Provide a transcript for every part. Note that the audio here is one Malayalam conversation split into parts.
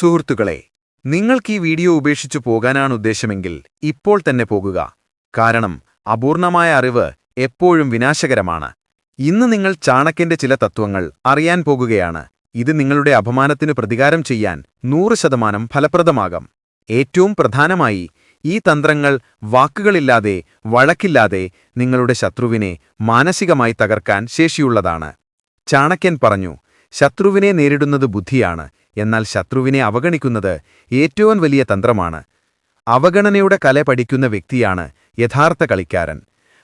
സുഹൃത്തുക്കളെ നിങ്ങൾക്ക് ഈ വീഡിയോ ഉപേക്ഷിച്ചു പോകാനാണ് ഉദ്ദേശമെങ്കിൽ ഇപ്പോൾ തന്നെ പോകുക. കാരണം അപൂർണമായ അറിവ് എപ്പോഴും വിനാശകരമാണ്. ഇന്ന് നിങ്ങൾ ചാണക്യന്റെ ചില തത്വങ്ങൾ അറിയാൻ പോകുകയാണ്. ഇത് നിങ്ങളുടെ അപമാനത്തിന് പ്രതികാരം ചെയ്യാൻ നൂറ് ശതമാനം ഫലപ്രദമാകാം. ഏറ്റവും പ്രധാനമായി ഈ തന്ത്രങ്ങൾ വാക്കുകളില്ലാതെ വഴക്കില്ലാതെ നിങ്ങളുടെ ശത്രുവിനെ മാനസികമായി തകർക്കാൻ ശേഷിയുള്ളതാണ്. ചാണക്യൻ പറഞ്ഞു ശത്രുവിനെ നേരിടുന്നത് ബുദ്ധിയാണ്. എന്നാൽ ശത്രുവിനെ അവഗണിക്കുന്നത് ഏറ്റവും വലിയ തന്ത്രമാണ്. അവഗണനയുടെ കല പഠിക്കുന്ന വ്യക്തിയാണ് യഥാർത്ഥ കളിക്കാരൻ.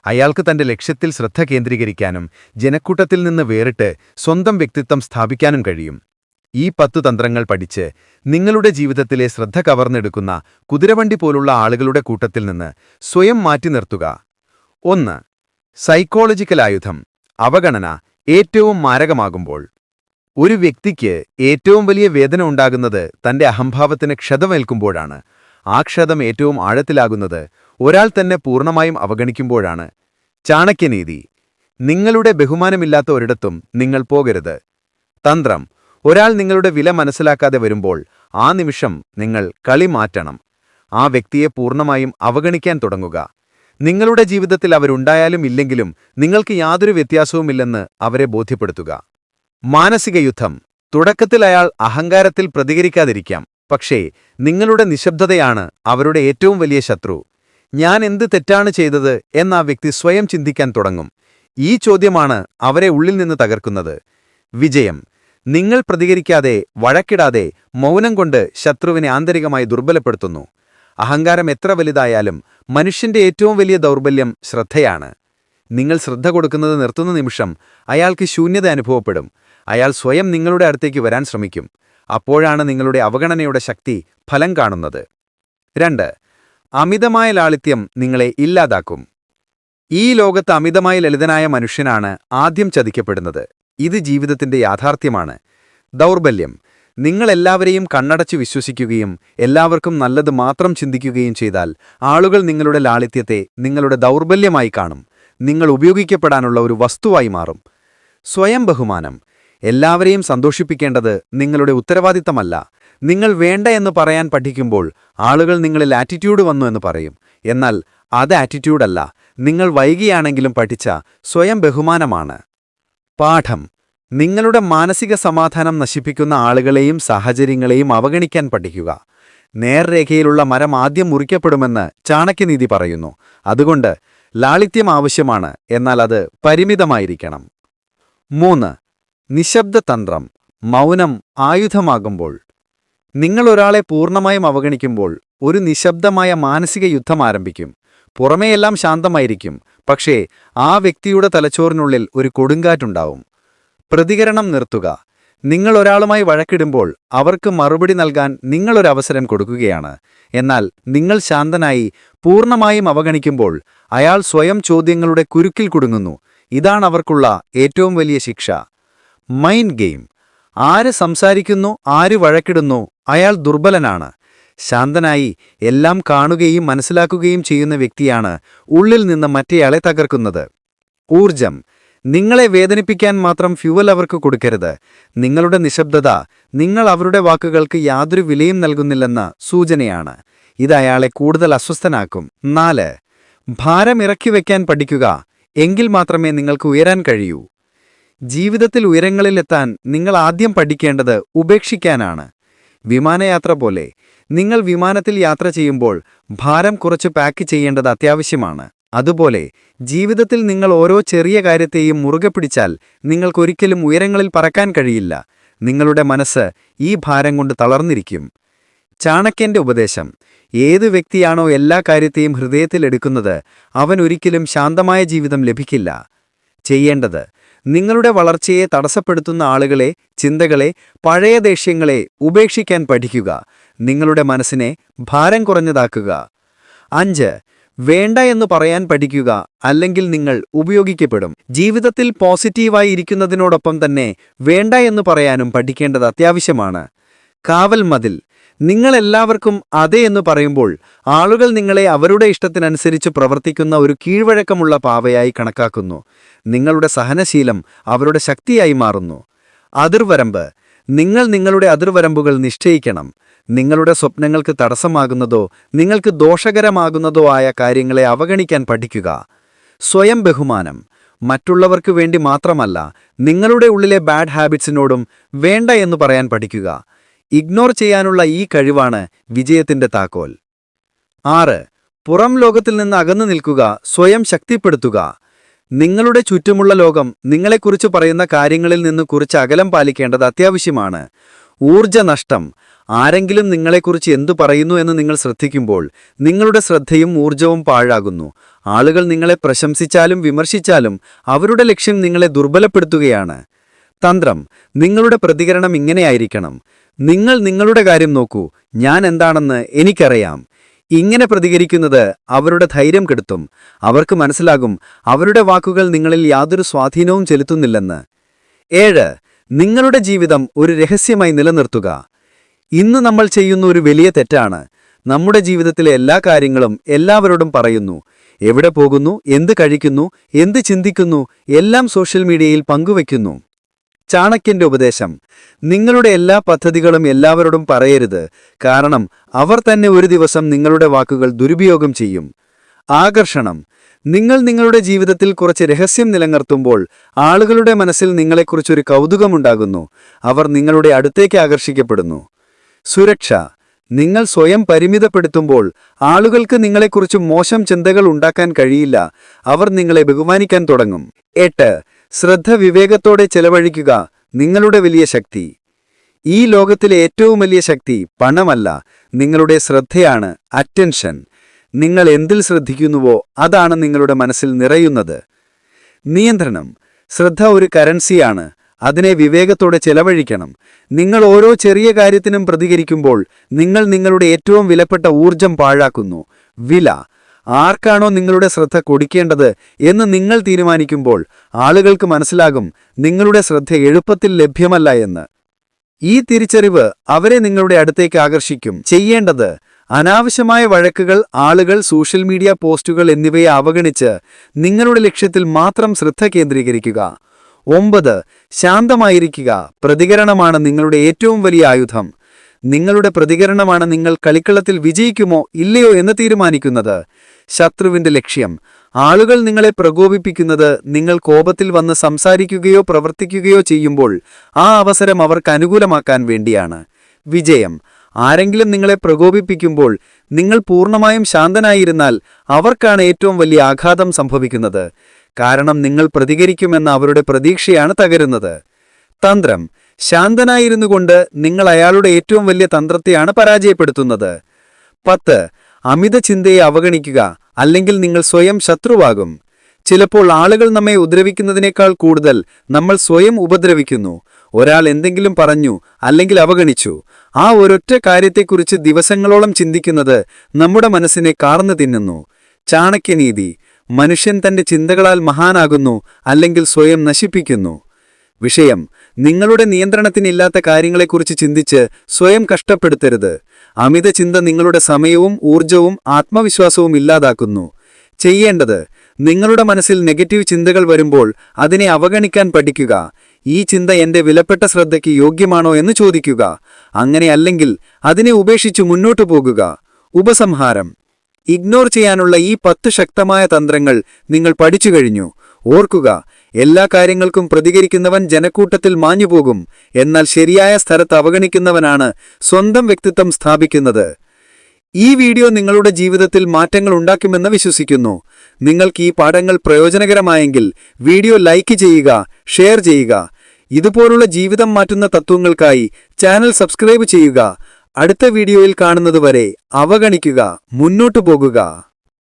അയാൾക്ക് തന്റെ ലക്ഷ്യത്തിൽ ശ്രദ്ധ കേന്ദ്രീകരിക്കാനും ജനക്കൂട്ടത്തിൽ നിന്ന് വേറിട്ട് സ്വന്തം വ്യക്തിത്വം സ്ഥാപിക്കാനും കഴിയും. ഈ പത്തു തന്ത്രങ്ങൾ പഠിച്ച് നിങ്ങളുടെ ജീവിതത്തിലെ ശ്രദ്ധ കവർന്നെടുക്കുന്ന കുതിരവണ്ടി പോലുള്ള ആളുകളുടെ കൂട്ടത്തിൽ നിന്ന് സ്വയം മാറ്റി നിർത്തുക. ഒന്ന് സൈക്കോളജിക്കൽ ആയുധം. അവഗണന ഏറ്റവും മാരകമാകുമ്പോൾ. ഒരു വ്യക്തിക്ക് ഏറ്റവും വലിയ വേദന ഉണ്ടാകുന്നത് തന്റെ അഹംഭാവത്തിന് ക്ഷതമേൽക്കുമ്പോഴാണ്. ആ ക്ഷതം ഏറ്റവും ആഴത്തിലാകുന്നത് ഒരാൾ തന്നെ പൂർണമായും അവഗണിക്കുമ്പോഴാണ്. ചാണക്യനീതി. നിങ്ങളുടെ ബഹുമാനമില്ലാത്ത ഒരിടത്തും നിങ്ങൾ പോകരുത്. തന്ത്രം. ഒരാൾ നിങ്ങളുടെ വില മനസ്സിലാക്കാതെ വരുമ്പോൾ ആ നിമിഷം നിങ്ങൾ കളി മാറ്റണം. ആ വ്യക്തിയെ പൂർണമായും അവഗണിക്കാൻ തുടങ്ങുക. നിങ്ങളുടെ ജീവിതത്തിൽ അവരുണ്ടായാലും ഇല്ലെങ്കിലും നിങ്ങൾക്ക് യാതൊരു വ്യത്യാസവുമില്ലെന്ന് അവരെ ബോധ്യപ്പെടുത്തുക. മാനസിക യുദ്ധം തുടക്കത്തിൽ അയാൾ അഹങ്കാരത്തിൽ പ്രതികരിക്കാതിരിക്കാം. പക്ഷേ നിങ്ങളുടെ നിശബ്ദതയാണ് അവരുടെ ഏറ്റവും വലിയ ശത്രു. ഞാൻ എന്ത് തെറ്റാണ് ചെയ്തത് എന്ന ആ വ്യക്തി സ്വയം ചിന്തിക്കാൻ തുടങ്ങും. ഈ ചോദ്യമാണ് അവരെ ഉള്ളിൽ നിന്ന് തകർക്കുന്നത്. വിജയം. നിങ്ങൾ പ്രതികരിക്കാതെ വഴക്കിടാതെ മൗനം കൊണ്ട് ശത്രുവിനെ ആന്തരികമായി ദുർബലപ്പെടുത്തുന്നു. അഹങ്കാരം എത്ര വലുതായാലും മനുഷ്യന്റെ ഏറ്റവും വലിയ ദൗർബല്യം ശ്രദ്ധയാണ്. നിങ്ങൾ ശ്രദ്ധ കൊടുക്കുന്നത് നിർത്തുന്ന നിമിഷം അയാൾക്ക് ശൂന്യത അനുഭവപ്പെടും. അയാൾ സ്വയം നിങ്ങളുടെ അടുത്തേക്ക് വരാൻ ശ്രമിക്കും. അപ്പോഴാണ് നിങ്ങളുടെ അവഗണനയുടെ ശക്തി ഫലം കാണുന്നത്. രണ്ട് അമിതമായ ലാളിത്യം നിങ്ങളെ ഇല്ലാതാക്കും. ഈ ലോകത്ത് അമിതമായി ലളിതനായ മനുഷ്യനാണ് ആദ്യം ചതിക്കപ്പെടുന്നത്. ഇത് ജീവിതത്തിന്റെ യാഥാർത്ഥ്യമാണ്. ദൗർബല്യം. നിങ്ങളെല്ലാവരെയും കണ്ണടച്ച് വിശ്വസിക്കുകയും എല്ലാവർക്കും നല്ലത് മാത്രം ചിന്തിക്കുകയും ചെയ്താൽ ആളുകൾ നിങ്ങളുടെ ലാളിത്യത്തെ നിങ്ങളുടെ ദൗർബല്യമായി കാണും. നിങ്ങൾ ഉപയോഗിക്കപ്പെടാനുള്ള ഒരു വസ്തുവായി മാറും. സ്വയം ബഹുമാനം. എല്ലാവരെയും സന്തോഷിപ്പിക്കേണ്ടത് നിങ്ങളുടെ ഉത്തരവാദിത്തമല്ല. നിങ്ങൾ വേണ്ട എന്ന് പറയാൻ പഠിക്കുമ്പോൾ ആളുകൾ നിങ്ങളിൽ ആറ്റിറ്റ്യൂഡ് വന്നു എന്ന് പറയും. എന്നാൽ അത് ആറ്റിറ്റ്യൂഡല്ല നിങ്ങൾ വൈകിയാണെങ്കിലും പഠിച്ച സ്വയം ബഹുമാനമാണ്. പാഠം. നിങ്ങളുടെ മാനസിക സമാധാനം നശിപ്പിക്കുന്ന ആളുകളെയും സാഹചര്യങ്ങളെയും അവഗണിക്കാൻ പഠിക്കുക. നേർരേഖയിലുള്ള മരം ആദ്യം മുറിക്കപ്പെടുമെന്ന് ചാണക്യനീതി പറയുന്നു. അതുകൊണ്ട് ലാളിത്യം ആവശ്യമാണ്. എന്നാൽ അത് പരിമിതമായിരിക്കണം. മൂന്ന്. നിശബ്ദതന്ത്രം മൗനം ആയുധമാകുമ്പോൾ. നിങ്ങൾ ഒരാളെ പൂർണമായും അവഗണിക്കുമ്പോൾ ഒരു നിശബ്ദമായ മാനസിക യുദ്ധം ആരംഭിക്കും. പുറമേയെല്ലാം ശാന്തമായിരിക്കും. പക്ഷേ ആ വ്യക്തിയുടെ തലച്ചോറിനുള്ളിൽ ഒരു കൊടുങ്കാറ്റുണ്ടാവും. പ്രതികരണം നിർത്തുക. നിങ്ങൾ ഒരാളുമായി വഴക്കിടുമ്പോൾ അവർക്ക് മറുപടി നൽകാൻ നിങ്ങളൊരവസരം കൊടുക്കുകയാണ്. എന്നാൽ നിങ്ങൾ ശാന്തനായി പൂർണമായും അവഗണിക്കുമ്പോൾ അയാൾ സ്വയം ചോദ്യങ്ങളുടെ കുരുക്കിൽ കുടുങ്ങുന്നു. ഇതാണ് അവർക്കുള്ള ഏറ്റവും വലിയ ശിക്ഷ. Mind game. ആര് സംസാരിക്കുന്നു ആര് വഴക്കിടുന്നു അയാൾ ദുർബലനാണ്. ശാന്തനായി എല്ലാം കാണുകയും മനസ്സിലാക്കുകയും ചെയ്യുന്ന വ്യക്തിയാണ് ഉള്ളിൽ നിന്ന് മറ്റേയാളെ തകർക്കുന്നത്. ഊർജം നിങ്ങളെ വേദനിപ്പിക്കാൻ മാത്രം ഫ്യൂവൽ അവർക്ക് കൊടുക്കരുത്. നിങ്ങളുടെ നിശബ്ദത നിങ്ങൾ അവരുടെ വാക്കുകൾക്ക് യാതൊരു വിലയും നൽകുന്നില്ലെന്ന സൂചനയാണ്. ഇത് അയാളെ കൂടുതൽ അസ്വസ്ഥനാക്കും. നാല്. ഭാരം ഇറക്കി വയ്ക്കാൻ പഠിക്കുക. എങ്കിൽ മാത്രമേ നിങ്ങൾക്ക് ഉയരാൻ കഴിയൂ. ജീവിതത്തിൽ ഉയരങ്ങളിലെത്താൻ നിങ്ങൾ ആദ്യം പഠിക്കേണ്ടത് ഉപേക്ഷിക്കാനാണ്. വിമാനയാത്ര പോലെ നിങ്ങൾ വിമാനത്തിൽ യാത്ര ചെയ്യുമ്പോൾ ഭാരം കുറച്ച് പാക്ക് ചെയ്യേണ്ടത് അത്യാവശ്യമാണ്. അതുപോലെ ജീവിതത്തിൽ നിങ്ങൾ ഓരോ ചെറിയ കാര്യത്തെയും മുറുകെ പിടിച്ചാൽ നിങ്ങൾക്കൊരിക്കലും ഉയരങ്ങളിൽ പറക്കാൻ കഴിയില്ല. നിങ്ങളുടെ മനസ്സ് ഈ ഭാരം കൊണ്ട് തളർന്നിരിക്കും. ചാണക്യന്റെ ഉപദേശം ഏതു വ്യക്തിയാണോ എല്ലാ കാര്യത്തെയും ഹൃദയത്തിലെടുക്കുന്നത് അവൻ ഒരിക്കലും ശാന്തമായ ജീവിതം ലഭിക്കില്ല. ചെയ്യേണ്ടത് നിങ്ങളുടെ വളർച്ചയെ തടസ്സപ്പെടുത്തുന്ന ആളുകളെ ചിന്തകളെ പഴയ ദേഷ്യങ്ങളെ ഉപേക്ഷിക്കാൻ പഠിക്കുക. നിങ്ങളുടെ മനസ്സിനെ ഭാരം കുറഞ്ഞതാക്കുക. അഞ്ച് വേണ്ട എന്ന് പറയാൻ പഠിക്കുക അല്ലെങ്കിൽ നിങ്ങൾ ഉപയോഗിക്കപ്പെടും. ജീവിതത്തിൽ പോസിറ്റീവായി ഇരിക്കുന്നതിനോടൊപ്പം തന്നെ വേണ്ട എന്ന് പറയാനും പഠിക്കേണ്ടത് അത്യാവശ്യമാണ്. കാവൽ മതിൽ നിങ്ങളെല്ലാവർക്കും അതെ എന്ന് പറയുമ്പോൾ ആളുകൾ നിങ്ങളെ അവരുടെ ഇഷ്ടത്തിനനുസരിച്ച് പ്രവർത്തിക്കുന്ന ഒരു കീഴ്വഴക്കമുള്ള പാവയായി കണക്കാക്കുന്നു. നിങ്ങളുടെ സഹനശീലം അവരുടെ ശക്തിയായി മാറുന്നു. അതിർവരമ്പ്. നിങ്ങൾ നിങ്ങളുടെ അതിർവരമ്പുകൾ നിശ്ചയിക്കണം. നിങ്ങളുടെ സ്വപ്നങ്ങൾക്ക് തടസ്സമാകുന്നതോ നിങ്ങൾക്ക് ദോഷകരമാകുന്നതോ ആയ കാര്യങ്ങളെ അവഗണിക്കാൻ പഠിക്കുക. സ്വയം ബഹുമാനം. മറ്റുള്ളവർക്ക് വേണ്ടി മാത്രമല്ല നിങ്ങളുടെ ഉള്ളിലെ ബാഡ് ഹാബിറ്റ്സിനോടും വേണ്ട എന്ന് പറയാൻ പഠിക്കുക. ഇഗ്നോർ ചെയ്യാനുള്ള ഈ കഴിവാണ് വിജയത്തിന്റെ താക്കോൽ. ആറ് പുറം ലോകത്തിൽ നിന്ന് അകന്നു നിൽക്കുക സ്വയം ശക്തിപ്പെടുത്തുക. നിങ്ങളുടെ ചുറ്റുമുള്ള ലോകം നിങ്ങളെക്കുറിച്ച് പറയുന്ന കാര്യങ്ങളിൽ നിന്ന് കുറിച്ച് അകലം പാലിക്കേണ്ടത് അത്യാവശ്യമാണ്. ഊർജനഷ്ടം ആരെങ്കിലും നിങ്ങളെക്കുറിച്ച് എന്തു പറയുന്നു എന്ന് നിങ്ങൾ ശ്രദ്ധിക്കുമ്പോൾ നിങ്ങളുടെ ശ്രദ്ധയും ഊർജവും പാഴാകുന്നു. ആളുകൾ നിങ്ങളെ പ്രശംസിച്ചാലും വിമർശിച്ചാലും അവരുടെ ലക്ഷ്യം നിങ്ങളെ ദുർബലപ്പെടുത്തുകയാണ്. തന്ത്രം. നിങ്ങളുടെ പ്രതികരണം ഇങ്ങനെയായിരിക്കണം. നിങ്ങൾ നിങ്ങളുടെ കാര്യം നോക്കൂ. ഞാൻ എന്താണെന്ന് എനിക്കറിയാം. ഇങ്ങനെ പ്രതികരിക്കുന്നത് അവരുടെ ധൈര്യം കെടുത്തും. അവർക്ക് മനസ്സിലാകും അവരുടെ വാക്കുകൾ നിങ്ങളിൽ യാതൊരു സ്വാധീനവും ചെലുത്തുന്നില്ലെന്ന്. ഏഴ് നിങ്ങളുടെ ജീവിതം ഒരു രഹസ്യമായി നിലനിർത്തുക. ഇന്ന് നമ്മൾ ചെയ്യുന്ന ഒരു വലിയ തെറ്റാണ്. നമ്മുടെ ജീവിതത്തിലെ എല്ലാ കാര്യങ്ങളും എല്ലാവരോടും പറയുന്നു. എവിടെ പോകുന്നു? എന്ത് കഴിക്കുന്നു? എന്ത് ചിന്തിക്കുന്നു? എല്ലാം സോഷ്യൽ മീഡിയയിൽ പങ്കുവയ്ക്കുന്നു. ചാണക്യന്റെ ഉപദേശം. നിങ്ങളുടെ എല്ലാ പദ്ധതികളും എല്ലാവരോടും പറയരുത്. കാരണം അവർ തന്നെ ഒരു ദിവസം നിങ്ങളുടെ വാക്കുകൾ ദുരുപയോഗം ചെയ്യും. ആകർഷണം. നിങ്ങൾ നിങ്ങളുടെ ജീവിതത്തിൽ കുറച്ച് രഹസ്യം നിലനിർത്തുമ്പോൾ ആളുകളുടെ മനസ്സിൽ നിങ്ങളെക്കുറിച്ചൊരു കൗതുകമുണ്ടാകുന്നു. അവർ നിങ്ങളുടെ അടുത്തേക്ക് ആകർഷിക്കപ്പെടുന്നു. സുരക്ഷ. നിങ്ങൾ സ്വയം പരിമിതപ്പെടുത്തുമ്പോൾ ആളുകൾക്ക് നിങ്ങളെക്കുറിച്ച് മോശം ചിന്തകൾ ഉണ്ടാക്കാൻ കഴിയില്ല. അവർ നിങ്ങളെ ബഹുമാനിക്കാൻ തുടങ്ങും. എട്ട്. ശ്രദ്ധ വിവേകത്തോടെ ചെലവഴിക്കുക നിങ്ങളുടെ വലിയ ശക്തി. ഈ ലോകത്തിലെ ഏറ്റവും വലിയ ശക്തി പണമല്ല നിങ്ങളുടെ ശ്രദ്ധയാണ് അറ്റൻഷൻ നിങ്ങൾ എന്തിൽ ശ്രദ്ധിക്കുന്നുവോ അതാണ് നിങ്ങളുടെ മനസ്സിൽ നിറയുന്നത്. നിയന്ത്രണം. ശ്രദ്ധ ഒരു കറൻസിയാണ് അതിനെ വിവേകത്തോടെ ചെലവഴിക്കണം. നിങ്ങൾ ഓരോ ചെറിയ കാര്യത്തിനും പ്രതികരിക്കുമ്പോൾ നിങ്ങൾ നിങ്ങളുടെ ഏറ്റവും വിലപ്പെട്ട ഊർജം പാഴാക്കുന്നു. വില. ആർക്കാണോ നിങ്ങളുടെ ശ്രദ്ധ കൊടുക്കേണ്ടത് എന്ന് നിങ്ങൾ തീരുമാനിക്കുമ്പോൾ ആളുകൾക്ക് മനസ്സിലാകും നിങ്ങളുടെ ശ്രദ്ധ എളുപ്പത്തിൽ ലഭ്യമല്ല എന്ന്. ഈ തിരിച്ചറിവ് അവരെ നിങ്ങളുടെ അടുത്തേക്ക് ആകർഷിക്കും. ചെയ്യേണ്ടത് അനാവശ്യമായ വഴക്കുകൾ ആളുകൾ സോഷ്യൽ മീഡിയ പോസ്റ്റുകൾ എന്നിവയെ അവഗണിച്ച് നിങ്ങളുടെ ലക്ഷ്യത്തിൽ മാത്രം ശ്രദ്ധ കേന്ദ്രീകരിക്കുക. ഒമ്പത് ശാന്തമായിരിക്കുക. പ്രതികരണമാണ് നിങ്ങളുടെ ഏറ്റവും വലിയ ആയുധം. നിങ്ങളുടെ പ്രതികരണമാണ് നിങ്ങൾ കളിക്കളത്തിൽ വിജയിക്കുമോ ഇല്ലയോ എന്ന് തീരുമാനിക്കുന്നത്. ശത്രുവിന്റെ ലക്ഷ്യം. ആളുകൾ നിങ്ങളെ പ്രകോപിപ്പിക്കുന്നത് നിങ്ങൾ കോപത്തിൽ വന്ന് സംസാരിക്കുകയോ പ്രവർത്തിക്കുകയോ ചെയ്യുമ്പോൾ ആ അവസരം അവർക്ക് അനുകൂലമാക്കാൻ വേണ്ടിയാണ്. വിജയം. ആരെങ്കിലും നിങ്ങളെ പ്രകോപിപ്പിക്കുമ്പോൾ നിങ്ങൾ പൂർണമായും ശാന്തനായിരുന്നാൽ അവർക്കാണ് ഏറ്റവും വലിയ ആഘാതം സംഭവിക്കുന്നത്. കാരണം നിങ്ങൾ പ്രതികരിക്കുമെന്ന അവരുടെ പ്രതീക്ഷയാണ് തകരുന്നത്. തന്ത്രം. ശാന്തനായിരുന്നു കൊണ്ട് നിങ്ങൾ അയാളുടെ ഏറ്റവും വലിയ തന്ത്രത്തെയാണ് പരാജയപ്പെടുത്തുന്നത്. പത്ത്. അമിത ചിന്തയെ അവഗണിക്കുക അല്ലെങ്കിൽ നിങ്ങൾ സ്വയം ശത്രുവാകും. ചിലപ്പോൾ ആളുകൾ നമ്മെ ഉപദ്രവിക്കുന്നതിനേക്കാൾ കൂടുതൽ നമ്മൾ സ്വയം ഉപദ്രവിക്കുന്നു. ഒരാൾ എന്തെങ്കിലും പറഞ്ഞു അല്ലെങ്കിൽ അവഗണിച്ചു. ആ ഒരൊറ്റ കാര്യത്തെക്കുറിച്ച് ദിവസങ്ങളോളം ചിന്തിക്കുന്നത് നമ്മുടെ മനസ്സിനെ കാർന്നു തിന്നുന്നു. ചാണക്യനീതി. മനുഷ്യൻ തന്റെ ചിന്തകളാൽ മഹാനാകുന്നു അല്ലെങ്കിൽ സ്വയം നശിപ്പിക്കുന്നു. വിഷയം നിങ്ങളുടെ നിയന്ത്രണത്തിനില്ലാത്ത കാര്യങ്ങളെക്കുറിച്ച് ചിന്തിച്ച് സ്വയം കഷ്ടപ്പെടുത്തരുത്. അമിത ചിന്ത നിങ്ങളുടെ സമയവും ഊർജവും ആത്മവിശ്വാസവും ഇല്ലാതാക്കുന്നു. ചെയ്യേണ്ടത് നിങ്ങളുടെ മനസ്സിൽ നെഗറ്റീവ് ചിന്തകൾ വരുമ്പോൾ അതിനെ അവഗണിക്കാൻ പഠിക്കുക. ഈ ചിന്ത എന്റെ വിലപ്പെട്ട ശ്രദ്ധയ്ക്ക് യോഗ്യമാണോ എന്ന് ചോദിക്കുക. അങ്ങനെയല്ലെങ്കിൽ അതിനെ ഉപേക്ഷിച്ചു മുന്നോട്ടു പോകുക. ഉപസംഹാരം. ഇഗ്നോർ ചെയ്യാനുള്ള ഈ പത്ത് ശക്തമായ തന്ത്രങ്ങൾ നിങ്ങൾ പഠിച്ചു കഴിഞ്ഞു. ഓർക്കുക എല്ലാ കാര്യങ്ങൾക്കും പ്രതികരിക്കുന്നവൻ ജനക്കൂട്ടത്തിൽ മാഞ്ഞുപോകും എന്നാൽ ശരിയായ സ്ഥലത്ത് അവഗണിക്കുന്നവനാണ് സ്വന്തം വ്യക്തിത്വം സ്ഥാപിക്കുന്നത്. ഈ വീഡിയോ നിങ്ങളുടെ ജീവിതത്തിൽ മാറ്റങ്ങൾ ഉണ്ടാക്കുമെന്ന് വിശ്വസിക്കുന്നു. നിങ്ങൾക്ക് ഈ പാഠങ്ങൾ പ്രയോജനകരമായെങ്കിൽ വീഡിയോ ലൈക്ക് ചെയ്യുക ഷെയർ ചെയ്യുക. ഇതുപോലുള്ള ജീവിതം മാറ്റുന്ന തത്വങ്ങൾക്കായി ചാനൽ സബ്സ്ക്രൈബ് ചെയ്യുക. അടുത്ത വീഡിയോയിൽ കാണുന്നതുവരെ അവഗണിക്കുക മുന്നോട്ടു പോകുക.